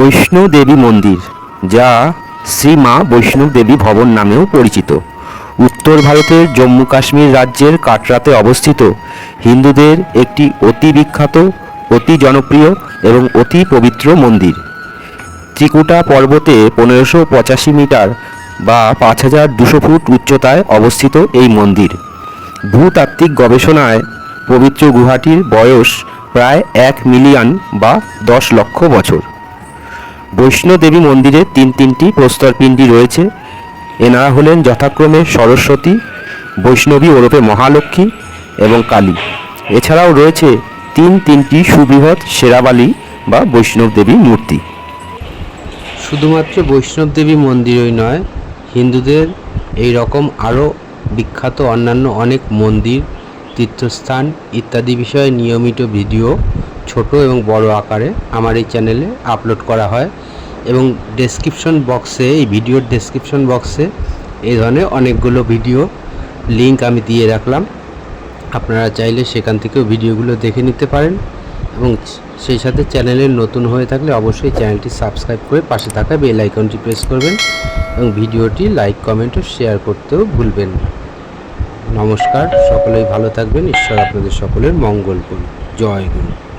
বৈষ্ণো দেবী মন্দির, যা শ্রী মা বৈষ্ণব দেবী ভবন নামেও পরিচিত। উত্তর ভারতের জম্মু কাশ্মীর রাজ্যের কাটরাতে অবস্থিত। হিন্দুদের একটি অতি বিখ্যাত, অতি জনপ্রিয় এবং অতি পবিত্র মন্দির। ত্রিকুটা পর্বতে পনেরোশো পঁচাশি মিটার বা পাঁচ হাজার দুশো ফুট উচ্চতায় অবস্থিত এই মন্দির। ভূতাত্ত্বিক গবেষণায় পবিত্র গুহাটির বয়স প্রায় এক মিলিয়ন বা দশ লক্ষ বছর। বৈষ্ণোদেবী মন্দিরে তিন তিনটি প্রস্তরপিণ্ডি রয়েছে। এনারা হলেন যথাক্রমে সরস্বতী, বৈষ্ণবী ওরফে মহালক্ষ্মী এবং কালী। এছাড়াও রয়েছে তিন তিনটি সুবৃহৎ সেরাবালি বা বৈষ্ণব দেবী মূর্তি। শুধুমাত্র বৈষ্ণব দেবী মন্দিরই নয়, হিন্দুদের এই রকম আরও বিখ্যাত অন্যান্য অনেক মন্দির, তীর্থস্থান ইত্যাদি বিষয়ে নিয়মিত ভিডিও ছোট এবং বড় আকারে আমার এই চ্যানেলে আপলোড করা হয় এবং ডেসক্রিপশন বক্সে এই ভিডিওর ডেসক্রিপশন বক্সে এই ধরনের অনেকগুলো ভিডিও লিংক আমি দিয়ে রাখলাম। আপনারা চাইলে সেখান থেকেও ভিডিওগুলো দেখে নিতে পারেন এবং সেই সাথে চ্যানেলে নতুন হয়ে থাকলে অবশ্যই চ্যানেলটি সাবস্ক্রাইব করে পাশে থাকা বেল আইকনটি প্রেস করবেন এবং ভিডিওটি লাইক কমেন্ট ও শেয়ার করতেও ভুলবেন না। নমস্কার, সকলেই ভালো থাকবেন। ঈশ্বর আপনাদের সকলের মঙ্গল করুন। জয় গুরু।